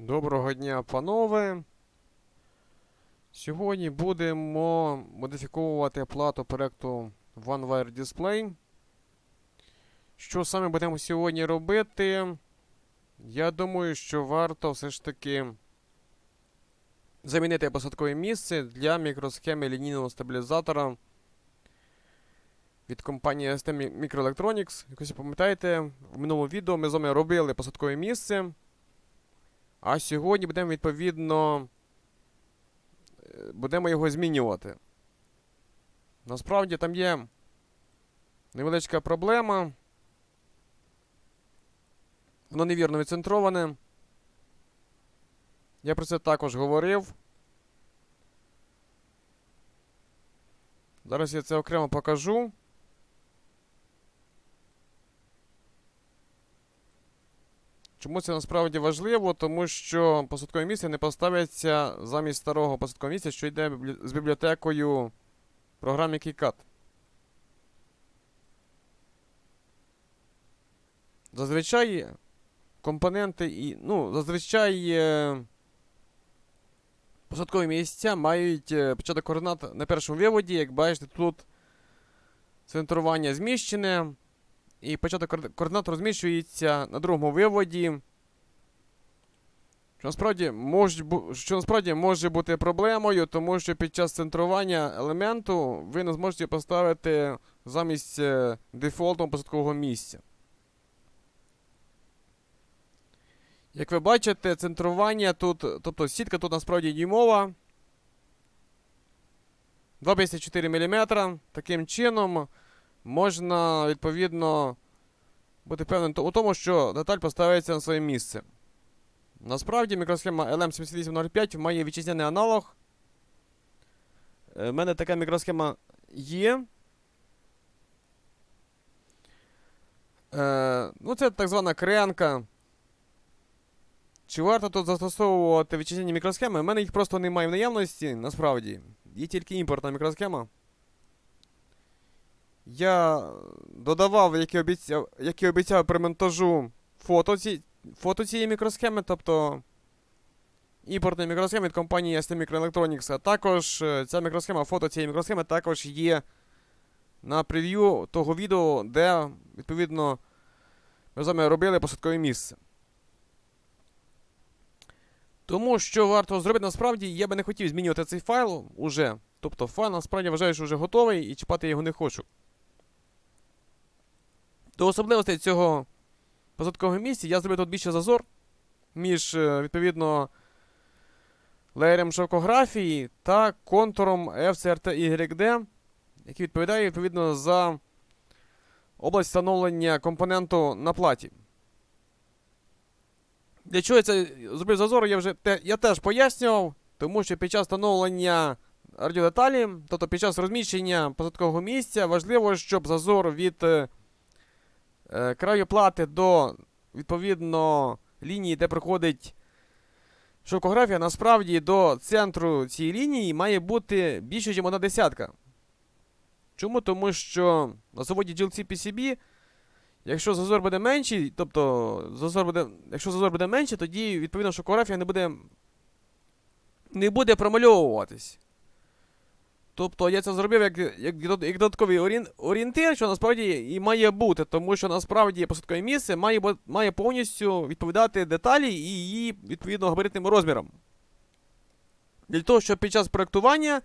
Доброго дня, панове. Сьогодні будемо модифіковувати плату проекту OneWire Display. Що саме будемо сьогодні робити? Я думаю, що варто все ж таки замінити посадкове місце для мікросхеми лінійного стабілізатора від компанії ST Microelectronics. Якось пам'ятаєте, в минулому відео ми з вами робили посадкове місце. А сьогодні будемо відповідно. е, Будемо його змінювати. Насправді там є невеличка проблема. Воно невірно відцентроване. Я про це також говорив. Зараз я це окремо покажу. Чому це насправді важливо? Тому що посадкове місце не поставиться замість старого посадкового місця, що йде з бібліотекою програми KiCad. Зазвичай компоненти і. Ну, зазвичай е, посадкові місця мають е, початок координат на першому виводі. Як бачите, тут центрування зміщене. І початок коорди- координат розміщується на другому виводі. Що насправді, може, що насправді може бути проблемою, тому що під час центрування елементу ви не зможете поставити замість е, дефолтного посадкового місця. Як ви бачите, центрування тут, тобто сітка тут насправді дюймова. 2,54 мм. Таким чином можна відповідно бути впевненим у тому, що деталь поставиться на своє місце. Насправді мікросхема LM7805 має вітчизняний аналог. У мене така мікросхема є. Е, ну, це так звана кренка. Чи варто тут застосовувати вітчизняні мікросхеми? У мене їх просто немає в наявності, насправді. Є тільки імпортна мікросхема. Я додавав, як і обіцяв, як і обіцяв при монтажу фото, ці, фото цієї мікросхеми, тобто імпортної мікросхеми від компанії ST Microelectronics. А також е, ця мікросхема, фото цієї мікросхеми також є на прев'ю того відео, де, відповідно, ми з вами робили посадкове місце. Тому що варто зробити насправді, я би не хотів змінювати цей файл уже. Тобто файл насправді вважаю, що вже готовий і чіпати його не хочу. До особливостей цього посадкового місця я зробив тут більше зазор між, е, відповідно, леєром шовкографії та контуром FCRT-YD, який відповідає відповідно за область встановлення компоненту на платі. Для чого я це зробив зазор, я вже те, я теж пояснював, тому що під час встановлення радіодеталі, тобто під час розміщення посадкового місця, важливо, щоб зазор від е, краю плати до відповідно лінії, де проходить шовкографія, насправді до центру цієї лінії має бути більше, ніж одна десятка. Чому? Тому що на заводі GLC PCB, якщо зазор буде менший, тобто зазор буде, якщо зазор буде менший, тоді відповідно шовкографія не буде не буде промальовуватись. Тобто я це зробив як, як, як додатковий орієн- орієнтир, що насправді і має бути, тому що насправді посадкове місце має, має повністю відповідати деталі і її відповідно габаритним розмірам. Для того, щоб під час проєктування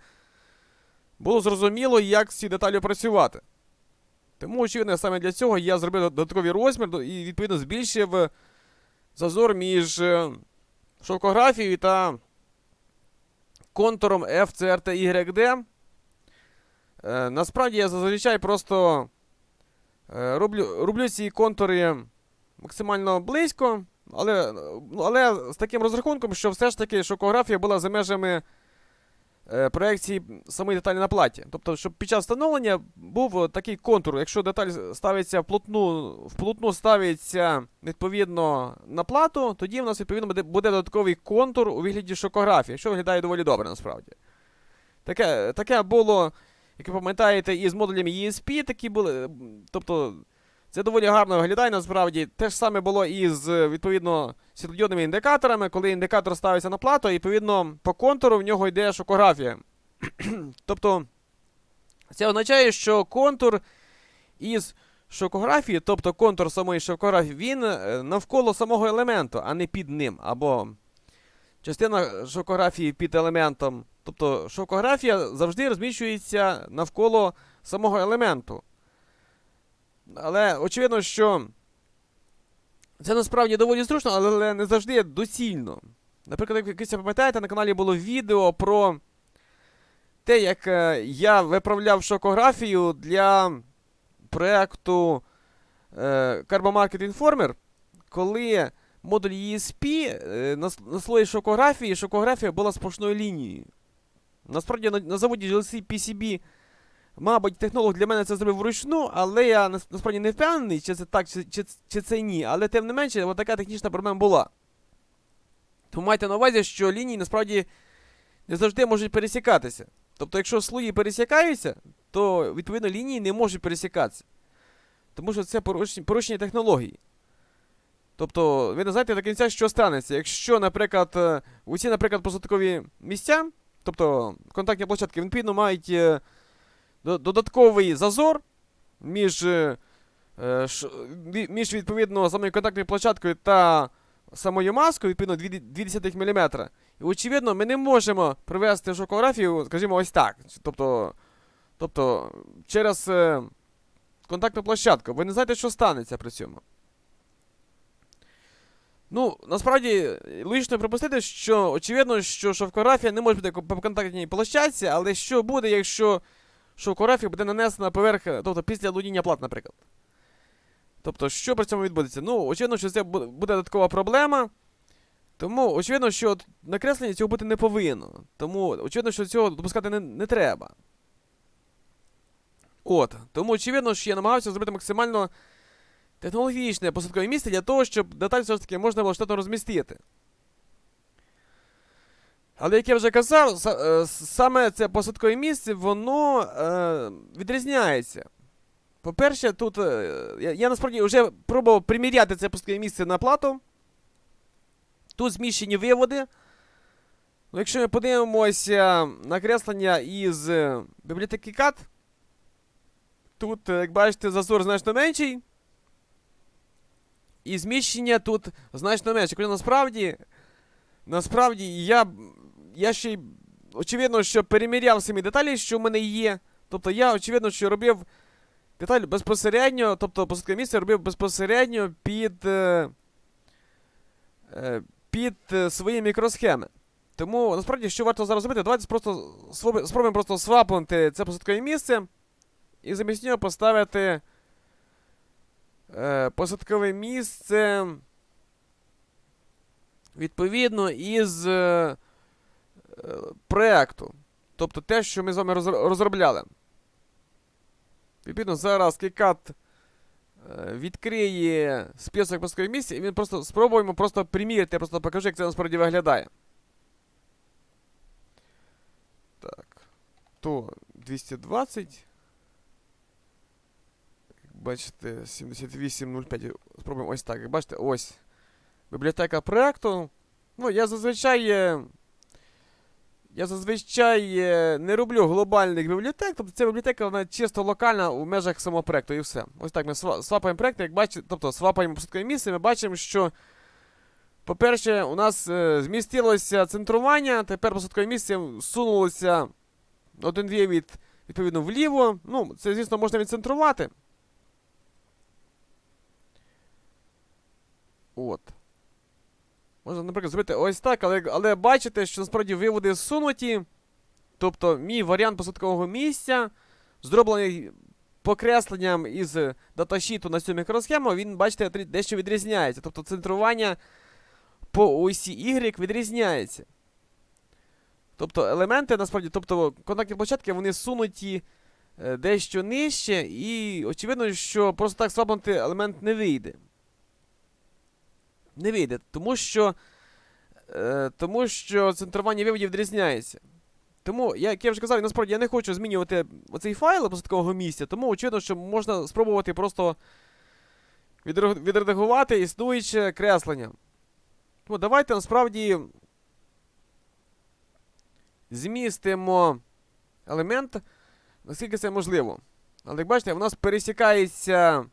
було зрозуміло, як ці деталі працювати. Тому, очевидно, саме для цього я зробив додатковий розмір і відповідно збільшив зазор між е, шовкографією та контуром FCRT-YD. Е, насправді я зазвичай просто е, роблю, роблю ці контури максимально близько, але, але з таким розрахунком, що все ж таки шокографія була за межами е, проекції самої деталі на платі. Тобто, щоб під час встановлення був такий контур. Якщо деталь ставиться вплотну, вплотну ставиться відповідно на плату, тоді в нас відповідно буде, буде додатковий контур у вигляді шокографії, що виглядає доволі добре насправді. Таке, таке було, як ви пам'ятаєте, і з модулями ESP такі були. Тобто Це доволі гарно виглядає насправді. Те ж саме було і з відповідно світлодіодними індикаторами, коли індикатор ставиться на плату, і відповідно по контуру в нього йде шокографія. тобто, це означає, що контур із шокографії, тобто контур самої шокографії, він е, навколо самого елементу, а не під ним. Або частина шокографії під елементом. Тобто шокографія завжди розміщується навколо самого елементу. Але очевидно, що це насправді доволі зручно, але не завжди доцільно. Наприклад, як якось пам'ятаєте, на каналі було відео про те, як е, я виправляв шокографію для проєкту е, Carbon Market Informer, коли модуль ESP е, на, на слої шокографії, шокографія була сплошною лінією. Насправді на, на заводі GLC PCB Мабуть, технолог для мене це зробив вручну, але я насправді не впевнений, чи це так, чи, чи, чи це ні. Але тим не менше, от така технічна проблема була. Тому майте на увазі, що лінії насправді не завжди можуть пересікатися. Тобто, якщо слої пересікаються, то відповідно лінії не можуть пересікатися. Тому що це порушення, порушення технології. Тобто, ви не знаєте до кінця, що станеться. Якщо, наприклад, е, усі, наприклад, посадкові місця, тобто контактні площадки, відповідно мають. е, додатковий зазор між, е, між відповідно самою контактною площадкою та самою маскою, відповідно 0,2 мм. І очевидно, ми не можемо провести шокографію, скажімо, ось так. Тобто, тобто через контактну площадку. Ви не знаєте, що станеться при цьому. Ну, насправді, логічно припустити, що очевидно, що шовкографія не може бути по контактній площадці, але що буде, якщо шовкографія буде нанесена поверх, тобто після луніння плат, наприклад. Тобто, що при цьому відбудеться? Ну, очевидно, що це буде додаткова проблема. Тому, очевидно, що накреслення цього бути не повинно. Тому, очевидно, що цього допускати не, не треба. От. Тому, очевидно, що я намагався зробити максимально технологічне посадкове місце для того, щоб деталь все ж таки можна було штатно розмістити. Але як я вже казав, е, саме це посадкове місце, воно е, відрізняється. По-перше, тут. е, я, я насправді вже пробував приміряти це посадкове місце на плату. Тут зміщені виводи. Ну, якщо ми подивимося на креслення із е, бібліотеки CAD, тут, як бачите, зазор значно менший. І зміщення тут значно менше. Коли насправді. Насправді я. Я ще й очевидно, що переміряв самі деталі, що в мене є. Тобто я, очевидно, що робив деталь безпосередньо, тобто посадкове місце робив безпосередньо під. Е, е, під е, свої мікросхеми. Тому насправді, що варто зараз зробити, давайте просто спробуємо просто свапнути це посадкове місце і замість нього поставити посадкове місце. Відповідно із е, е, проекту. Тобто те, що ми з вами розробляли. Відповідно, зараз KiCad е, відкриє список посадкових місць, і він просто спробуємо просто приміряти, я просто покажу, як це насправді виглядає. Так. То 220. Бачите, 7805. Спробуємо ось так. Бачите, ось. Бібліотека проекту. Ну, я зазвичай. е, Я зазвичай е, не роблю глобальних бібліотек, тобто ця бібліотека вона чисто локальна у межах самого проекту і все. Ось так ми свапаємо проект, як бачите, тобто свапаємо посадкове місце, ми бачимо, що, по-перше, у нас е, змістилося центрування, тепер посадкове місце сунулося один-дві від, відповідно вліво. Ну, це, звісно, можна відцентрувати. От. Можна, наприклад, зробити ось так, але, але бачите, що насправді виводи зсунуті. Тобто, мій варіант посадкового місця, зроблений покресленням із даташіту на цю мікросхему, він, бачите, дещо відрізняється. Тобто центрування по осі Y відрізняється. Тобто елементи насправді, тобто контактні площадки, вони сунуті е, дещо нижче, і очевидно, що просто так свапнути елемент не вийде. Не вийде, тому що. Е, тому що центрування виводів відрізняється. Тому, як я вже казав, насправді я не хочу змінювати оцей файл посадкового місця, тому очевидно, що можна спробувати просто відредагувати існуюче креслення. Ну, давайте насправді змістимо елемент, наскільки це можливо. Але як бачите, у нас пересікається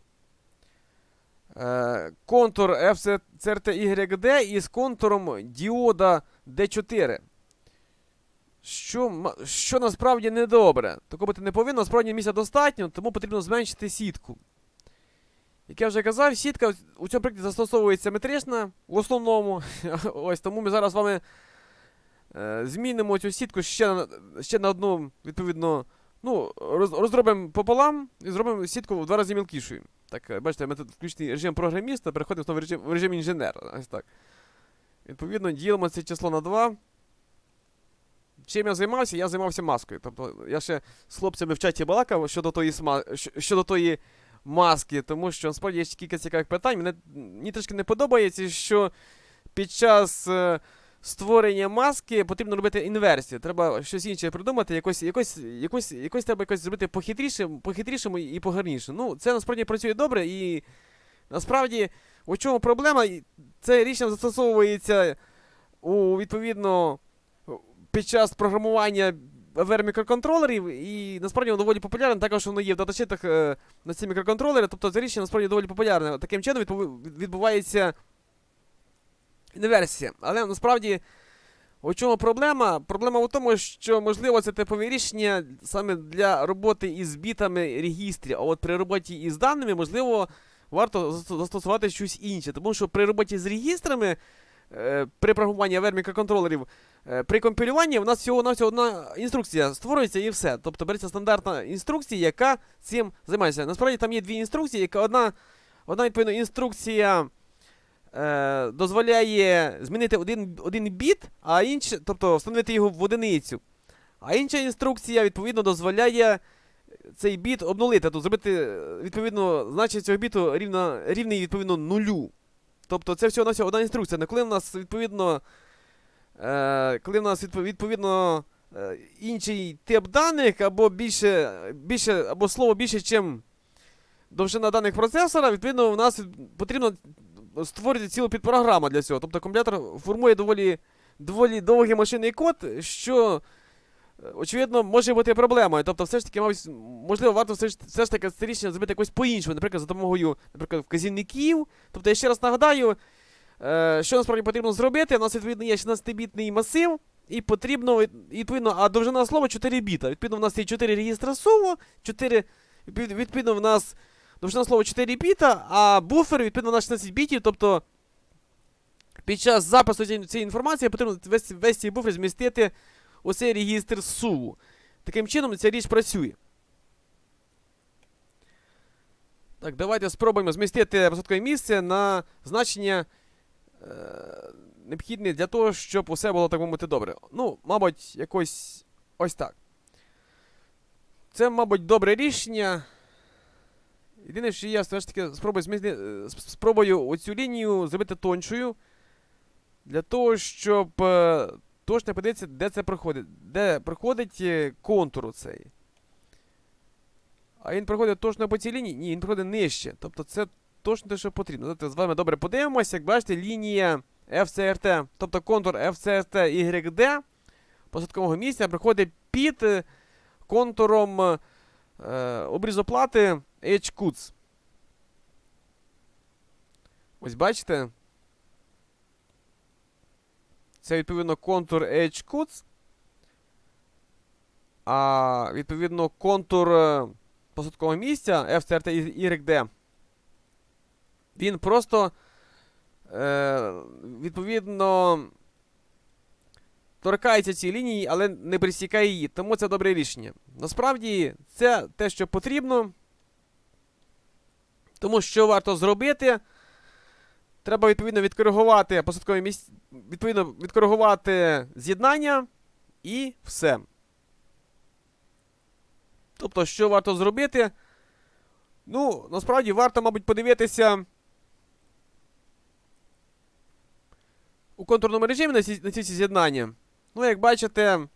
контур FCRT-YD із контуром діода D4. Що, що насправді недобре. Такого бути не повинно, насправді місця достатньо, тому потрібно зменшити сітку. Як я вже казав, сітка у цьому прикладі застосовується метрична в основному. Ось тому ми зараз з вами е, змінимо цю сітку ще на, ще на одну, відповідно, ну, роз, розробимо пополам і зробимо сітку в два рази мілкішою. Так, е, бачите, ми тут включений режим програміста, переходимо знову в режим, в режим інженера. Ось так. Відповідно, ділимо це число на 2. Чим я займався? Я займався маскою. Тобто я ще з хлопцями в чаті балакав щодо тої, сма... щодо тої маски, тому що насправді є ще кілька цікавих питань. Мені трішки не подобається, що під час е, створення маски потрібно робити інверсію. Треба щось інше придумати, якось, якось, якось, якось треба якось зробити похитрішим, похитрішим і погарніше. Ну, це насправді працює добре і насправді у чому проблема? Це рішення застосовується у відповідно під час програмування VR мікроконтролерів, і насправді воно доволі популярне, також воно є в даташитах е, на ці мікроконтролери, тобто це рішення насправді доволі популярне. Таким чином відпов- інверсія. Але насправді у чому проблема? Проблема в тому, що можливо це типове рішення саме для роботи із бітами регістрів, а от при роботі із даними, можливо, варто застосувати щось інше. Тому що при роботі з регістрами, е, при програмуванні VR Е, При компілюванні у нас всього на всього одна інструкція створюється і все. Тобто береться стандартна інструкція, яка цим займається. Насправді там є дві інструкції, яка одна, одна відповідно, інструкція е, дозволяє змінити один, один біт, а інша, тобто встановити його в одиницю. А інша інструкція, відповідно, дозволяє цей біт обнулити, тобто зробити, е, відповідно, значення цього біту рівно, рівний, відповідно, нулю. Тобто це всього на одна інструкція. На коли в нас, відповідно. Е, коли в нас відповідно е, інший тип даних, або більше, більше, або слово більше, ніж довжина даних процесора, відповідно, у нас потрібно створити цілу підпрограму для цього. Тобто комп'ютер формує доволі, доволі довгий машинний код, що. е, Очевидно, може бути проблемою. Тобто, все ж таки, мабуть, можливо, варто все ж, все ж таки це рішення зробити якось по-іншому, наприклад, за допомогою, наприклад, вказівників. Тобто, я ще раз нагадаю, Е, що насправді потрібно зробити? У нас відповідно є 16-бітний масив, і потрібно, від- відповідно, а довжина слова 4 біта. Відповідно, в нас є 4 реєстра суву, 4, відповідно, в нас довжина слова 4 біта, а буфер, відповідно, на 16 бітів, тобто під час запису цієї інформації потрібно весь, весь цей буфер змістити у цей реєстр суву. Таким чином ця річ працює. Так, давайте спробуємо змістити посадкове місце на значення е, необхідні для того, щоб усе було так мовити добре. Ну, мабуть, якось ось так. Це, мабуть, добре рішення. Єдине, що я все ж таки спробую зміни... е, спробую оцю лінію зробити тоншою. Для того, щоб е, точно подивитися, де це проходить. Де проходить е, контур цей. А він проходить точно по цій лінії? Ні, він проходить нижче. Тобто це точно те, що потрібно. Давайте з вами добре подивимося. Як бачите, лінія FCRT, тобто контур FCRT YD посадкового місця проходить під контуром обрізоплати HQTS. Ось бачите? Це відповідно контур HQTS. А відповідно контур е, посадкового місця FCRT YD він просто е, відповідно торкається цієї лінії, але не присікає її. Тому це добре рішення. Насправді, це те, що потрібно. Тому що варто зробити. Треба відповідно відкоригувати посадкові місця, відповідно відкоригувати з'єднання і все. Тобто, що варто зробити? Ну, насправді варто, мабуть, подивитися у контурному режимі на ці, на ці з'єднання. Ну, як бачите,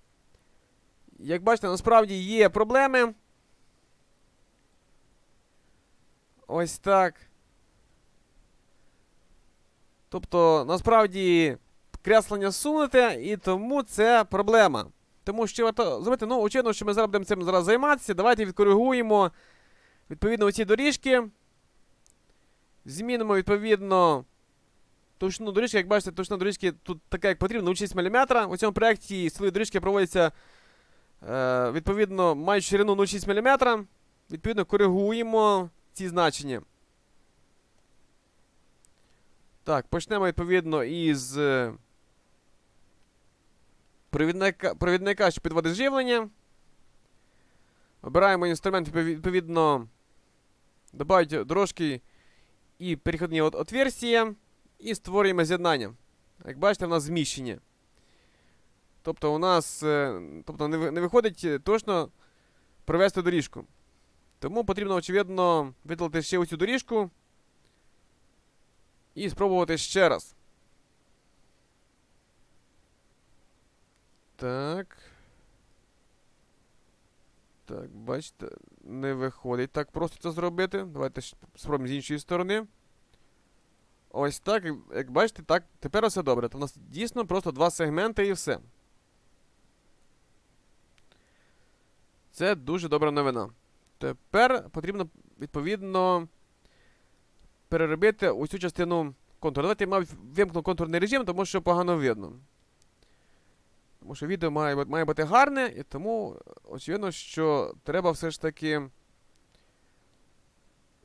як бачите, насправді є проблеми. Ось так. Тобто, насправді, креслення сунуте, і тому це проблема. Тому що варто зробити, ну, очевидно, що ми зараз будемо цим зараз займатися. Давайте відкоригуємо відповідно оці доріжки. Змінимо відповідно товщину доріжки. Як бачите, товщина доріжки тут така, як потрібно, 0,6 мм. У цьому проєкті сили доріжки проводяться е, відповідно мають ширину 0,6 мм. Відповідно, коригуємо ці значення. Так, почнемо відповідно із е, провідника, провідника, що підводить живлення. Обираємо інструмент, відпові- відповідно, добавити дорожки і перехідні от отверстия. І створюємо з'єднання. Як бачите, у нас зміщення. Тобто у нас е, тобто не, виходить е, точно провести доріжку. Тому потрібно, очевидно, видалити ще оцю доріжку. І спробувати ще раз. Так. Так, бачите, не виходить так просто це зробити. Давайте спробуємо з іншої сторони. Ось так, як- бачите, так, тепер все добре. То у нас дійсно просто два сегменти і все. Це дуже добра новина. Тепер потрібно, відповідно, переробити усю частину контуру. Давайте я мабуть, вимкну контурний режим, тому що погано видно. Тому що відео має, має бути гарне, і тому очевидно, що треба все ж таки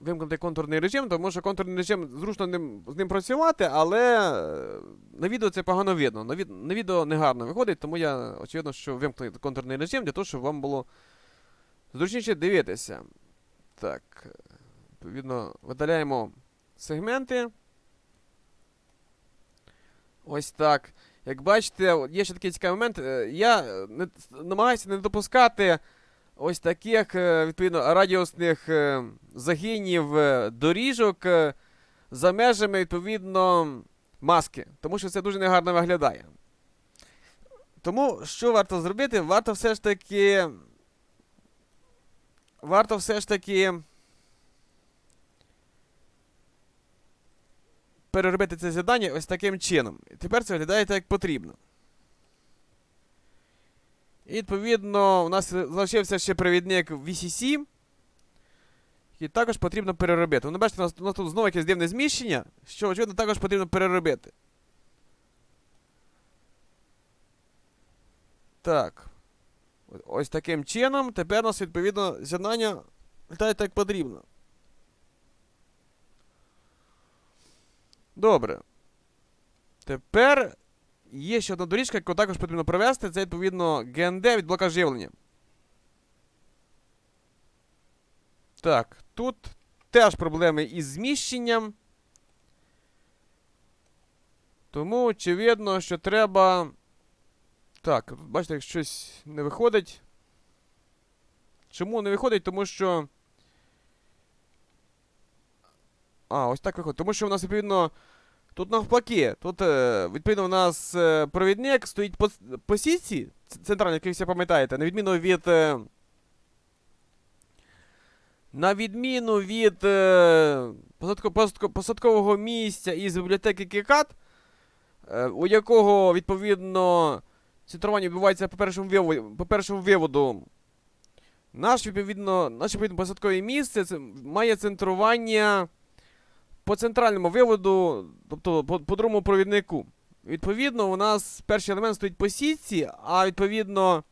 вимкнути контурний режим, тому що контурний режим зручно ним, з ним працювати, але е, на відео це погано видно. На, від, на відео не гарно виходить, тому я очевидно, що вимкну контурний режим для того, щоб вам було зручніше дивитися. Так, відповідно, видаляємо сегменти. Ось так. Як бачите, є ще такий цікавий момент. е, Я е, не, намагаюся не допускати ось таких, е, відповідно, радіусних е, загинів е, доріжок за межами, відповідно, маски. Тому що це дуже негарно виглядає. Тому що варто зробити? Варто все ж таки. Варто все ж таки. переробити це завдання ось таким чином. І тепер це виглядає так, як потрібно. І відповідно, у нас залишився ще провідник VCC, який також потрібно переробити. Ну, бачите, у нас, у нас тут знову якесь дивне зміщення, що, очевидно, також потрібно переробити. Так. Ось таким чином. Тепер у нас, відповідно, з'єднання виглядає так, потрібно. Добре. Тепер є ще одна доріжка, яку також потрібно провести. Це відповідно ГНД від блока живлення. Так, тут теж проблеми із зміщенням. Тому очевидно, що треба. Так, бачите, як щось не виходить. Чому не виходить? Тому що. А, ось так виходить. Тому що у нас, відповідно, тут навпаки. Тут, е, відповідно, у нас е, провідник стоїть по, по сітці, як ви всі пам'ятаєте, на відміну від. е, На відміну від посадко, посадко, посадкового місця із бібліотеки Кікат, у якого, відповідно, центрування відбувається по першому виводу, по першому виводу. Наш, відповідно, наше відповідно, посадкове місце це має центрування по центральному виводу, тобто по, по другому провіднику. Відповідно, у нас перший елемент стоїть по сітці, а відповідно.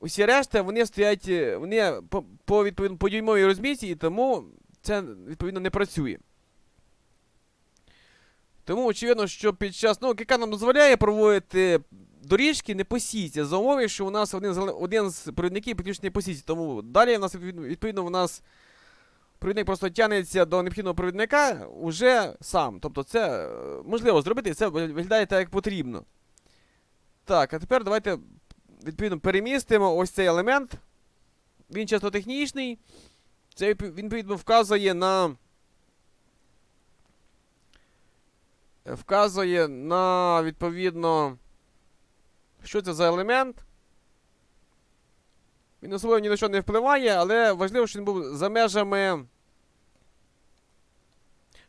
Усі решта вони стоять, е, вони по, по, відповідно, по дюймовій розмітці, і тому це відповідно не працює. Тому очевидно, що під час. Ну, КК нам дозволяє проводити доріжки не по сітці, за умови, що у нас один з, один з провідників підключений по сітці. Тому далі у нас відповідно у нас провідник просто тягнеться до необхідного провідника уже сам. Тобто це е, можливо зробити, і це виглядає так, як потрібно. Так, а тепер давайте відповідно перемістимо ось цей елемент. Він часто технічний. Це він відповідно вказує на. Вказує на відповідно. Що це за елемент? Він особливо ні на що не впливає, але важливо, що він був за межами.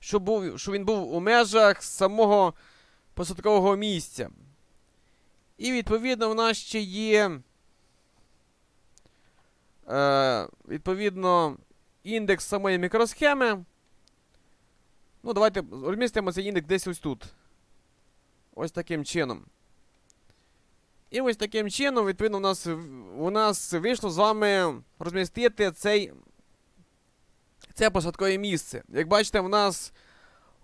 щоб, був, щоб він був у межах самого посадкового місця. І відповідно в нас ще є. Е, відповідно, індекс самої мікросхеми. Ну, давайте розмістимо цей індекс десь ось тут. Ось таким чином. І ось таким чином, відповідно, у нас, у нас вийшло з вами розмістити цей, це посадкове місце. Як бачите, в нас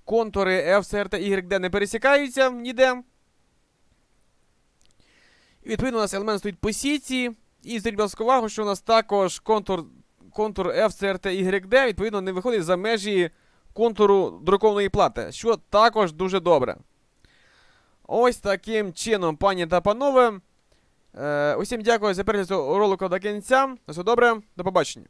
контури F, CR та YD не пересікаються ніде. І відповідно у нас елемент стоїть по сіті. І зверніть, будь увагу, що у нас також контур, контур F, CR та YD, відповідно, не виходить за межі контуру друкованої плати, що також дуже добре. Ось таким чином, пані та панове. Е, усім дякую за перегляд ролику до кінця. На все добре, до побачення.